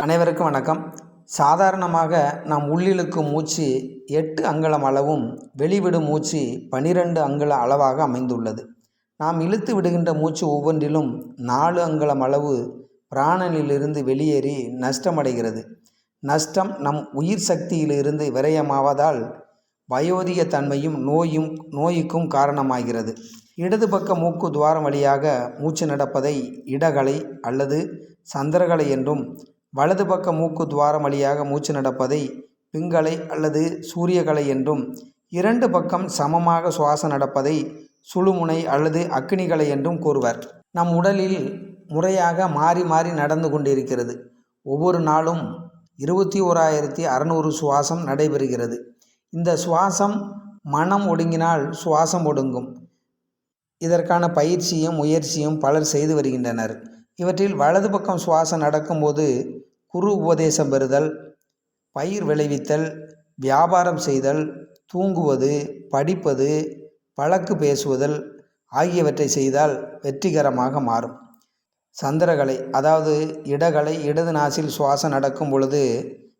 அனைவருக்கும் வணக்கம். சாதாரணமாக நாம் உள்ளிழுக்கும் மூச்சு எட்டு அங்குலம் அளவும் வெளிவிடும் மூச்சு பனிரெண்டு அங்குல அளவாக அமைந்துள்ளது. நாம் இழுத்து விடுகின்ற மூச்சு ஒவ்வொன்றிலும் நாலு அங்குலம் அளவு பிராணனிலிருந்து வெளியேறி நஷ்டமடைகிறது. நஷ்டம் நம் உயிர் சக்தியிலிருந்து விரயமாவதால் வயோதிக தன்மையும் நோயும் நோய்க்கும் காரணமாகிறது. இடது பக்க மூக்கு துவாரம் வழியாக மூச்சு நடப்பதை இடகலை அல்லது சந்திரகலை என்றும் வலது பக்க மூக்கு துவாரம் வழியாக மூச்சு நடப்பதை பிங்கலை அல்லது சூரியகலை என்றும் இரண்டு பக்கம் சமமாக சுவாசம் நடப்பதை சுழுமுனை அல்லது அக்னிகலை என்றும் கூறுவர். நம் உடலில் முறையாக மாறி மாறி நடந்து கொண்டிருக்கிறது. ஒவ்வொரு நாளும் இருபத்தி ஓராயிரத்தி அறநூறு சுவாசம் நடைபெறுகிறது. இந்த சுவாசம் மனம் ஒடுங்கினால் சுவாசம் ஒடுங்கும். இதற்கான பயிற்சியும் முயற்சியும் பலர் செய்து வருகின்றனர். இவற்றில் வலது பக்கம் சுவாசம் நடக்கும்போது குரு உபதேசம் பெறுதல் பயிர் விளைவித்தல் வியாபாரம் செய்தல் தூங்குவது படிப்பது வழக்கு பேசுவதல் ஆகியவற்றை செய்தால் வெற்றிகரமாக மாறும். சந்திரகலை அதாவது இடகலை இடது நாசில் சுவாசம் நடக்கும் பொழுது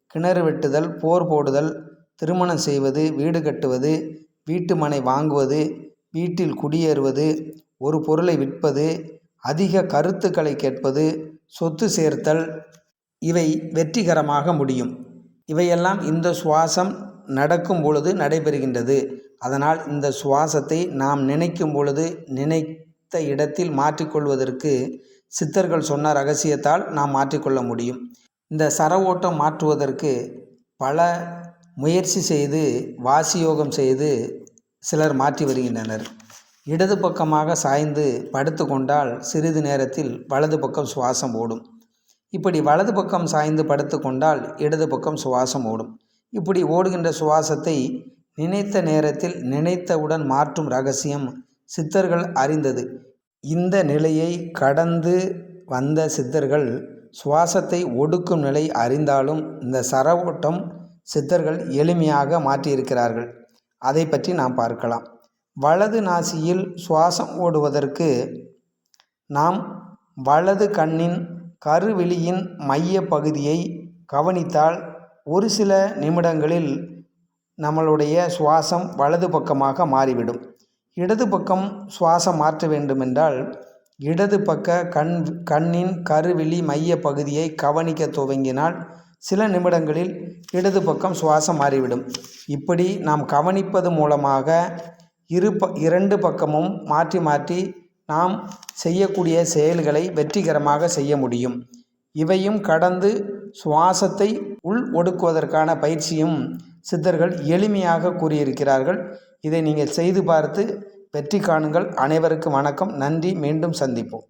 கிணறு வெட்டுதல் போர் போடுதல் திருமணம் செய்வது வீடு கட்டுவது வீட்டு மனை வாங்குவது வீட்டில் குடியேறுவது ஒரு பொருளை விற்பது அதிக கருத்துக்களை கேட்பது சொத்து சேர்த்தல் இவை வெற்றிகரமாக முடியும். இவையெல்லாம் இந்த சுவாசம் நடக்கும் பொழுது நடைபெறுகின்றது. அதனால் இந்த சுவாசத்தை நாம் நினைக்கும் பொழுது நினைத்த இடத்தில் மாற்றிக்கொள்வதற்கு சித்தர்கள் சொன்ன ரகசியத்தால் நாம் மாற்றிக்கொள்ள முடியும். இந்த சர ஓட்டம் மாற்றுவதற்கு பல முயற்சி செய்து வாசியோகம் செய்து சிலர் மாற்றி வருகின்றனர். இடது பக்கமாக சாய்ந்து படுத்து கொண்டால் சிறிது நேரத்தில் வலது பக்கம் சுவாசம் ஓடும். இப்படி வலது பக்கம் சாய்ந்து படுத்து கொண்டால் இடது பக்கம் சுவாசம் ஓடும். இப்படி ஓடுகின்ற சுவாசத்தை நினைத்த நேரத்தில் நினைத்தவுடன் மாற்றும் ரகசியம் சித்தர்கள் அறிந்தது. இந்த நிலையை கடந்து வந்த சித்தர்கள் சுவாசத்தை ஒடுக்கும் நிலை அறிந்தாலும் இந்த சரவோட்டம் சித்தர்கள் எளிமையாக மாற்றியிருக்கிறார்கள். அதை பற்றி நாம் பார்க்கலாம். வலது நாசியில் சுவாசம் ஓடுவதற்கு நாம் வலது கண்ணின் கருவெளியின் மைய பகுதியை கவனித்தால் ஒரு சில நிமிடங்களில் நம்மளுடைய சுவாசம் வலது பக்கமாக மாறிவிடும். இடது பக்கம் சுவாசம் மாற்ற வேண்டுமென்றால் இடது பக்க கண் கண்ணின் கருவிழி மைய பகுதியை கவனிக்க துவங்கினால் சில நிமிடங்களில் இடது பக்கம் சுவாசம் மாறிவிடும். இப்படி நாம் கவனிப்பது மூலமாக இரு ப இரண்டு பக்கமும் மாற்றி மாற்றி நாம் செய்யக்கூடிய செயல்களை வெற்றிகரமாக செய்ய முடியும். இவையும் கடந்து சுவாசத்தை உள் ஒடுக்குவதற்கான பயிற்சியும் சித்தர்கள் எளிமையாக கூறியிருக்கிறார்கள். இதை நீங்கள் செய்து பார்த்து வெற்றி காணுங்கள். அனைவருக்கும் வணக்கம். நன்றி. மீண்டும் சந்திப்போம்.